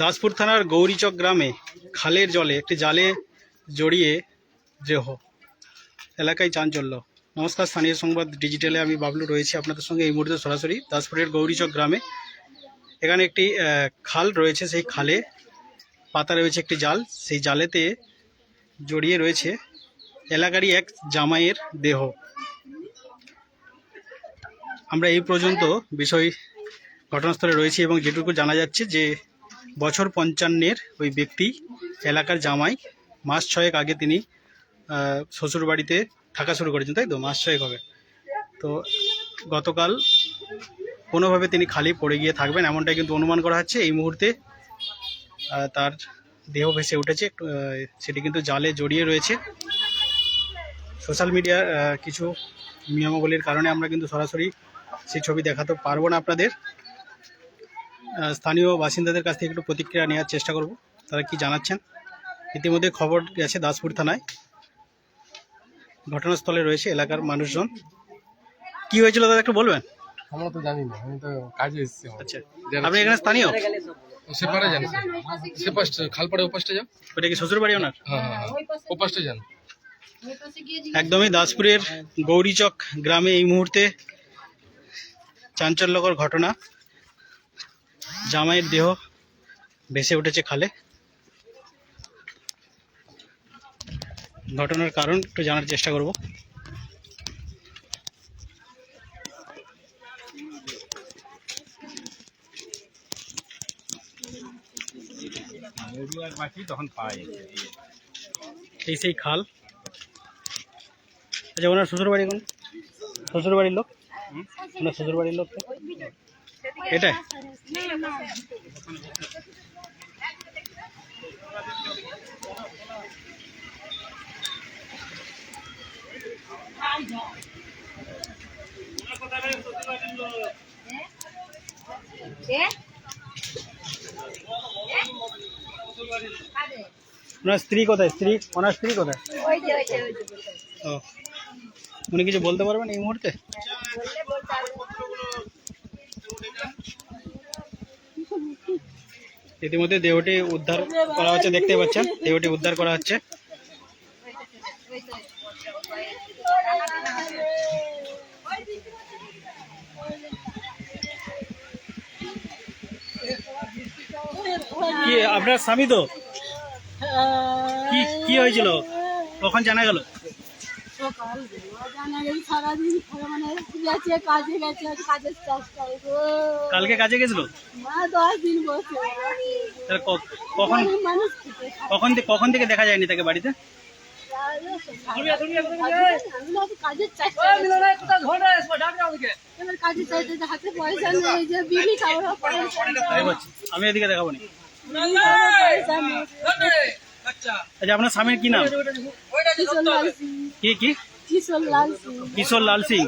দাসপুর থানার গৌরীচক গ্রামে খালের জলে একটি জালে জড়িয়ে দেহ। এলাকায় চাঞ্চল্য। নমস্কার, স্থানীয় সংবাদ ডিজিটালে আমি বাবলু রয়েছি আপনাদের সঙ্গে এই মুহূর্তে সরাসরি দাসপুরের গৌরীচক গ্রামে। এখানে একটি খাল রয়েছে, সেই খালে পাতা রয়েছে একটি জাল। সেই জালেতে জড়িয়ে রয়েছে এলাকারই এক জামাইয়ের দেহ। আমরা এই পর্যন্ত বিষয় ঘটনাস্থলে রয়েছি এবং যেটুকু জানা যাচ্ছে যে বছর পঞ্চান্নের ওই ব্যক্তি এলাকার জামাই মাস ছয়েক আগে তিনি আহ, শ্বশুরবাড়িতে থাকা শুরু করেছেন তাই তো? মাস ছয়েক হবে। তো গতকাল কোনোভাবে তিনি খালি পড়ে গিয়ে থাকবেন এমনটাই কিন্তু অনুমান করা হচ্ছে। এই মুহূর্তে তার দেহ ভেসে উঠেছে সেটি কিন্তু জালে জড়িয়ে রয়েছে। সোশ্যাল মিডিয়ার কিছু নিয়মাবলীর কারণে আমরা কিন্তু সরাসরি সেই ছবি দেখাতে পারব না আপনাদের। স্থানীয় বাসিন্দাদের কাছ থেকে একটু প্রতিক্রিয়া নেওয়ার চেষ্টা করব। তারা কি জানাচ্ছেন? ইতিমধ্যে খবর গেছে দাসপুর থানায়। ঘটনাস্থলে রয়েছে এলাকার মানুষজন। কি হয়েছিল দাদা একটু বলবেন? আমরা তো জানি না আমি তো কাজে এসেছি আচ্ছা আপনি এখানে স্থানীয়? সেপারে জানি সে পাশটা খালপাড়ে ও পাশটা যাও ওটা কি শ্বশুর বাড়ি ওনার? হ্যাঁ হ্যাঁ হ্যাঁ যান। একদমই দাসপুরের গৌরীচক গ্রামে এই মুহূর্তে চাঞ্চল্যকর ঘটনা। জামাইয়ের দেহ ভেসে উঠেছে খালে। ঘটনার কারণ একটু জানার চেষ্টা করব। এই সেই খাল। আচ্ছা ওনার শ্বশুর বাড়ি কোন? শ্বশুর বাড়ির লোক? ওনার শ্বশুর বাড়ির লোক এটাই? ওনার স্ত্রী কোথায়? স্ত্রী? ওনার স্ত্রী কোথায়? ও। উনি কিছু বলতে পারবেন এই মুহূর্তে? ইতিমধ্যে দেহটি উদ্ধার করা হচ্ছে, দেখতে পাচ্ছেন, দেহটি উদ্ধার করা হচ্ছে। আপনার স্বামী তো? কি কি হয়েছিল? কখন জানা গেল? সারাদিন মানে গেছে কাজে গেছে কাজের চেষ্টায় কালকে কাজে গেছিল মা দশ দিন বসে কখন। কখন থেকে কখন থেকে দেখা যায়নি তাকে বাড়িতে আমি কাজের চেষ্টা এবার কাজের চাইতে হাতে পয়সা নেই যে বিবি খাওয়া পয়সা তাই বলছি আমি এদিকে দেখাবো নি আচ্ছা আপনার স্বামীর কি নাম কি কি? কিশোর লাল সিং। কিশোর লাল সিং।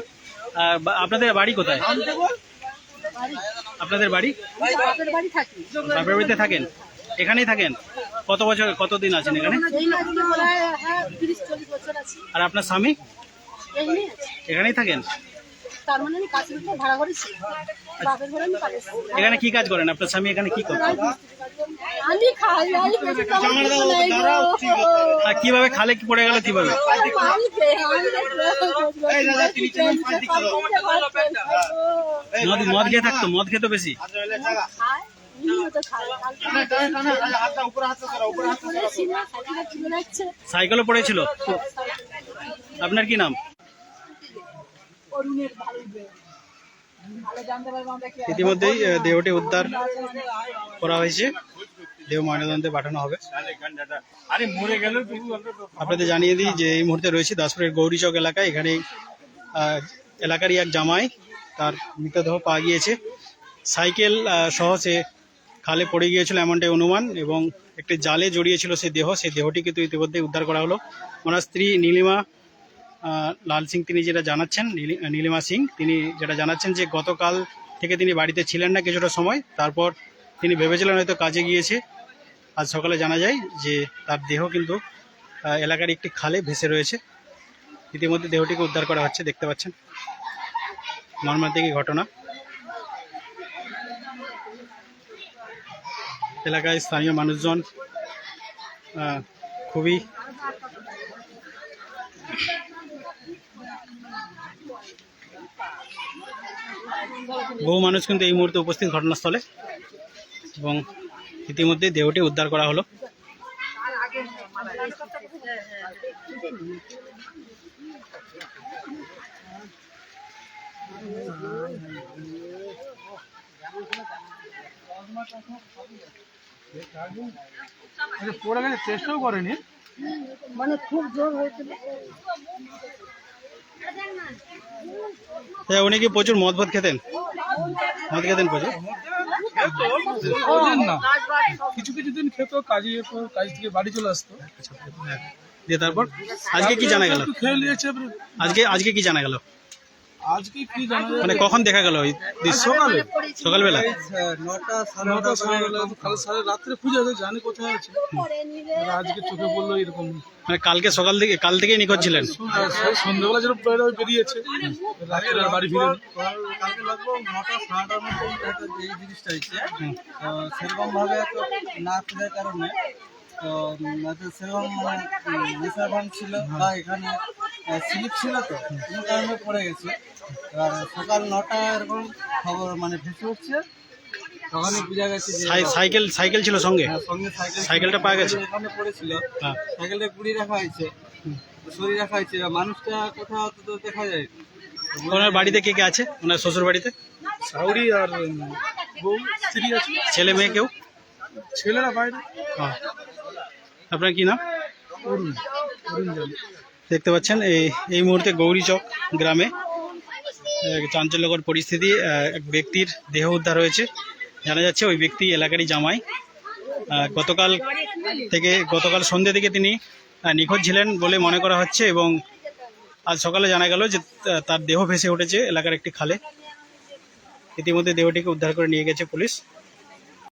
আপনাদের বাড়ি কোথায়? আপনাদের বাড়ি? বাপের বাড়িতে থাকেন? এখানেই থাকেন? কত বছর কতদিন আছেন এখানে? হ্যাঁ আর আপনার স্বামী? এখানেই থাকেন? তার মানে আমি কাছের উপর ভাড়া করেছি বাপের ঘরে আমি কাজে এখানে কি কাজ করেন? আপনার স্বামী এখানে কি করেন আমি খাই আমি আর কীভাবে খালে কি পড়ে গেল কীভাবে? মদ মদ খেয়ে থাকতো? মদ খেতো বেশি? যাচ্ছে। সাইকেলও পড়েছিল? আপনার কি নাম অরুণের ভালোই বে। ভালো জানতে পারব আমরা কি ইতিমধ্যেই দেহটি উদ্ধার করা হয়েছে। দেহ ময়নাতদন্তে পাঠানো হবে। আরে মরে গেল আপনাদের জানিয়ে দিই যে এই মুহূর্তে রয়েছে দাসপুরের গৌরীচক এলাকায় এখানে এলাকারই এক জামাই তার মৃতদেহ পাওয়া গিয়েছে। সাইকেল সহ সে খালে পড়ে গিয়েছিল এমনটাই অনুমান এবং একটি জালে জড়িয়েছিল সেই দেহ। সেই দেহটি কিন্তু ইতিমধ্যে উদ্ধার করা হলো। ওনার স্ত্রী নীলিমা লাল সিং তিনি যেটা জানাচ্ছেন, নীলি- নীলিমা সিং, তিনি যেটা জানাচ্ছেন যে গতকাল থেকে তিনি বাড়িতে ছিলেন না কিছুটা সময়, তারপর তিনি ভেবেছিলেন হয়তো কাজে গিয়েছে। আজ সকালে জানা যায় যে তার দেহ কিন্তু এলাকার একটি খালে ভেসে রয়েছে। ইতিমধ্যে দেহটিকে উদ্ধার করা হচ্ছে, দেখতে পাচ্ছেন। মর্মান্তিক এই ঘটনা। এলাকায় স্থানীয় মানুষজন খুবই বহু মানুষ কিন্তু এই মুহূর্তে উপস্থিত ঘটনাস্থলে এবং ইতিমধ্যে দেহটি উদ্ধার করা হলো। পড়ে গেছে চেষ্টাও করেনি? মানে খুব জোর হয়েছিল। হ্যাঁ, উনি কি প্রচুর মদ ভাত খেতেন? মদ খেতেন প্রচুর? না। কিছু কিছু দিন খেত কাজে যেত কাজ থেকে বাড়ি চলে আসতো। দিয়ে তারপর? আজকে কি জানা গেল? আজকে আজকে কি জানা গেল? আজকে কি জানা মানে কখন দেখা গেল ওই দৃশ্য সকালে। সকালবেলা? নটা সাড়ে নটা সাড়ে বেলা কাল সাড়ে রাত্রে খুঁজে আছে জানি কোথায় আছে। আজকে চোখে বলল এরকম। মানে কালকে সকাল থেকে কাল থেকেই নিখোঁজ ছিলেন? সন্ধ্যাবেলা যেরকম বেরোয় বেরিয়েছে। রাত্রে আর বাড়ি ফিরে কালকে নটা সাড়ে নটার মধ্যে এই জিনিসটা সেরকম ভাবে তো না খোঁজার কারণে তো সেরকম মানে ছিল বা এখানে স্লিপ ছিল তো। কোনো কারণে পড়ে গেছে। আর সকাল নটা এরকম খবর মানে ভেসে উঠছে। তখনই বোঝা গেছে যে সাইকেল সাইকেল ছিল সঙ্গে? হ্যাঁ, সঙ্গে সাইকেল সাইকেলটা পাওয়া গেছে? পড়েছিল। হ্যাঁ। সাইকেলটা কুড়িয়ে রাখা হয়েছে। সরিয়ে রাখা হয়েছে। আর মানুষটা কোথাও তো দেখা যায়। ওনার বাড়িতে কে কে আছে? ওনার শ্বশুর বাড়িতে? সাউরি আর বউ স্ত্রী আছে। ছেলে মেয়ে কেউ? ছেলেরা বাইরে। হ্যাঁ। আপনার কি নাম? অরুণ। অরুণ জানি। দেখতে পাচ্ছেন, এই এই মুহূর্তে গৌরীচক গ্রামে চাঞ্চল্যকর পরিস্থিতি এক ব্যক্তির দেহ উদ্ধার হয়েছে। জানা যাচ্ছে ওই ব্যক্তি এলাকারই জামাই। গতকাল থেকে, গতকাল সন্ধ্যে থেকে তিনি নিখোঁজ ছিলেন বলে মনে করা হচ্ছে এবং আজ সকালে জানা গেল যে তার দেহ ভেসে উঠেছে এলাকার একটি খালে। ইতিমধ্যে দেহটিকে উদ্ধার করে নিয়ে গেছে পুলিশ।